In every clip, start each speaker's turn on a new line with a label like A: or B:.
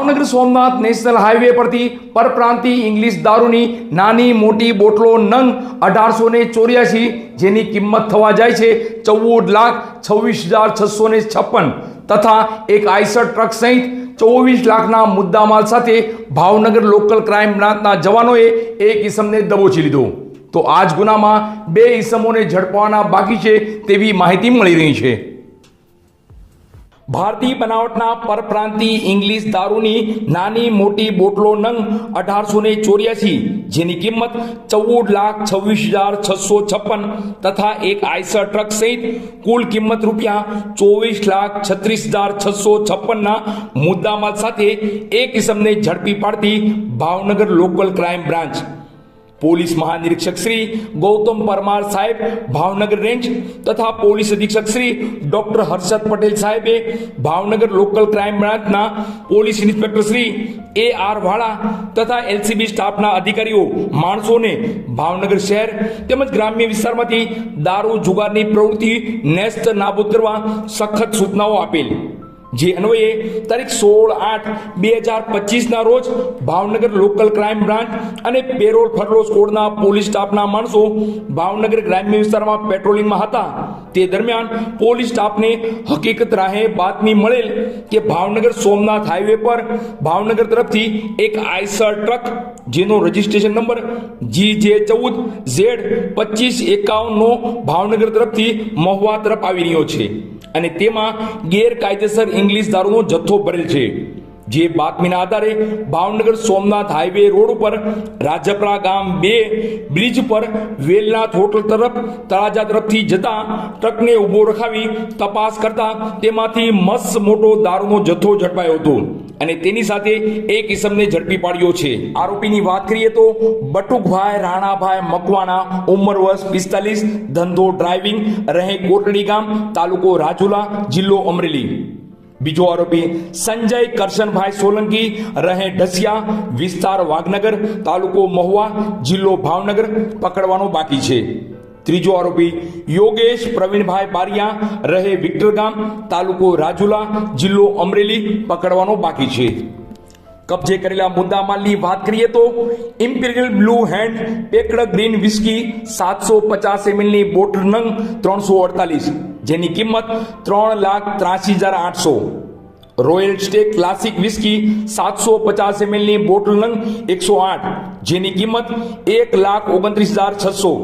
A: Bhavnagar Somnath national highway પરથી પરપ્રાંતિ English દારૂની નાની મોટી બોટલો નંગ અઢારસો ને ચોર્યાસી જેની કિંમત થવા જાય છે ચૌદ લાખ છવ્વીસ હજાર છસો ને છપ્પન તથા એક આઈસર ટ્રક સહિત ચોવીસ લાખના મુદ્દામાલ સાથે ભાવનગર લોકલ ક્રાઇમ બ્રાન્ચના જવાનોએ એક ઈસમને દબોચી લીધો. તો આ જ ગુનામાં બે ઈસમોને ઝડપવાના બાકી છે તેવી માહિતી મળી રહી છે. ભારતીય બનાવટના પરપ્રાંતી ઇંગ્લિશ દારૂની નાની મોટી બોટલો નંગ અઢારસો ને ચોર્યાસી, જેની કિંમત ચૌદ લાખ છવ્વીસ હજાર છસો છપ્પન તથા એક આઈસર ટ્રક સહિત કુલ કિંમત રૂપિયા ચોવીસ લાખ છત્રીસ હજાર છસો છપ્પનના મુદ્દામાલ સાથે એક ઇસમને ઝડપી પાડતી Bhavnagar local crime branch. Police મહાનિરીક્ષક Shri Gautam Parmar સાહેબ, ભાવનગર રેન્જ તથા પોલીસ અધિક્ષક શ્રી ડોક્ટર હર્ષદ પટેલ સાહેબે ભાવનગર લોકલ ક્રાઇમ બ્રાન્ચના police inspector Shri A R Vala તથા એલસીબી સ્ટાફના અધિકારીઓ માણસોને ભાવનગર શહેર તેમજ ગ્રામ્ય વિસ્તારમાંથી દારૂ, જુગારની પ્રવૃત્તિ, નેસ્ત, નાબૂદ કરવા સખત સૂચનાઓ આપેલ. જે અન્વયે તારીખ સોળ આઠ બે હજાર પચીસના રોજ ભાવનગર લોકલ ક્રાઇમ બ્રાન્ચ અને પેરોલ ફરલો સ્કોડના પોલીસ સ્ટાફના માણસો ભાવનગર ગ્રામ્ય વિસ્તારમાં પેટ્રોલિંગમાં હતા. તે દરમિયાન પોલીસ સ્ટાફને હકીકત રાહે બાતમી મળેલ કે ભાવનગર સોમનાથ હાઈવે પર ભાવનગર તરફથી એક આઈસર ટ્રક, જેનો રજિસ્ટ્રેશન નંબર જી જે ચૌદ ઝેડ પચીસ એકાવનનો ભાવનગર તરફથી મહુવા તરફ આવી રહ્યો છે. અને તેમાં ગેરકાયદેસર ઇંગ્લિશ દારૂનો જથ્થો ભરેલ છે. જે બાતમીના આધારે ભાવનગર સોમનાથ હાઈવે રોડ ઉપર રાજપરા ગામ બે બ્રિજ પર વેલનાથ હોટલ તરફ તળાજા તરફથી જતા ટ્રકને ઊભો રખાવી તપાસ કરતા તેમાંથી મસ્ત મોટો દારૂનો જથ્થો ઝડપાયો હતો. અને તેની સાથે એક ઇસમને ઝડપી પાડ્યો છે. આરોપીની વાત કરીએ તો બટુકભાઈ, રાણાભાઈ, મકવાણા ઉંમર વર્ષ પિસ્તાલીસ, ધંધો, ડ્રાઇવિંગ, રહે કોટડી ગામ, તાલુકો રાજુલા, જિલ્લો અમરેલી. બીજો આરોપી સંજય કરશનભાઈ સોલંકી, રહે ઢસિયા વિસ્તાર વાઘનગર, તાલુકો મહુવા, જિલ્લો ભાવનગર, પકડવાનો બાકી છે. ત્રીજો આરોપી યોગેશ પ્રવીણભાઈ બારિયા રહે વિક્ટરગામ તાલુકો રાજુલા, જિલ્લો અમરેલી પકડવાનો બાકી છે. કબજે કરેલા મુદ્દામાલની વાત કરીએ તો imperial blue hand, packed green whisky, સાતસો પચાસ એમએલની બોટલ નંગ, ત્રણસો અડતાલીસ, જેની કિંમત ત્રણ લાખ ત્રાસી હજાર આઠસો. રોયલ સ્ટેક ક્લાસિક વિસ્કી, સાતસો પચાસ એમએલની બોટલ નંગ, એકસો આઠ, જેની કિંમત એક લાખ ઓગણત્રીસ હજાર છસો.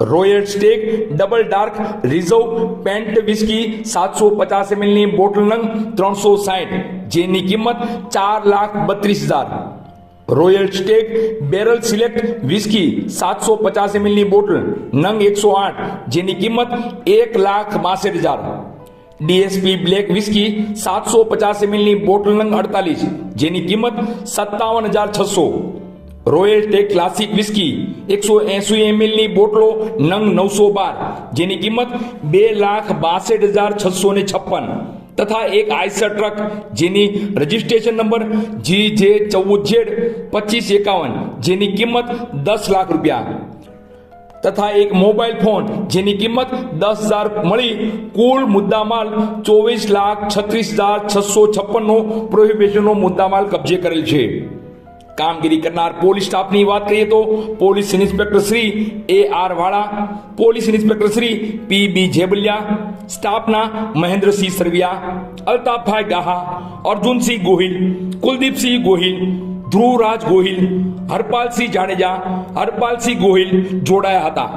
A: Royal stag double dark reserve pant whisky સાતસો પચાસ એમએલની બોટલ નંગ ત્રણસો સાઠ જેની કિંમત ચાર લાખ બત્રીસ હજાર royal stag barrel select whisky સાતસો પચાસ એમએલની બોટલ નંગ એકસો આઠ જેની કિંમત એક લાખ બાસઠ હજાર ડીએસપી બ્લેક વિસ્કી સાતસો પચાસ એમએલની બોટલ નંગ અડતાલીસ જેની કિંમત સત્તાવન હજાર છસો રોયલ ટેક ક્લાસિક વિસ્કી એકસો એસી એમએલની બોટલો, નંગ નવસો બાર, જેની કિંમત બે લાખ બાસઠ હજાર છસો ને છપ્પન. તથા એક આઈસર ટ્રક, જેની રજિસ્ટ્રેશન નંબર જી જે ચૌદ જેડ પચીસ એકાવન, જેની કિંમત દસ લાખ રૂપિયા. તથા એક મોબાઈલ ફોન, જેની કિંમત દસ હજાર મળી, કુલ મુદ્દામાલ ચોવીસ લાખ છત્રીસ હજાર છસો છપ્પનનો પ્રોહિબિશનનો મુદ્દામાલ કબજે કરેલ છે. કામગીરી કરનાર પોલીસ સ્ટાફની વાત કરીએ તો police inspector Shri A R Vala police inspector Shri P B Jebaliya સ્ટાફના મહેન્દ્રસિંહ સરવિયા અલ્તાફભાઈ ગાહા અર્જુનસિંહ ગોહિલ કુલદીપસિંહ ગોહિલ ધ્રુવરાજ ગોહિલ હરપાલસિંહ જાડેજા હરપાલસિંહ ગોહિલ જોડાયા હતા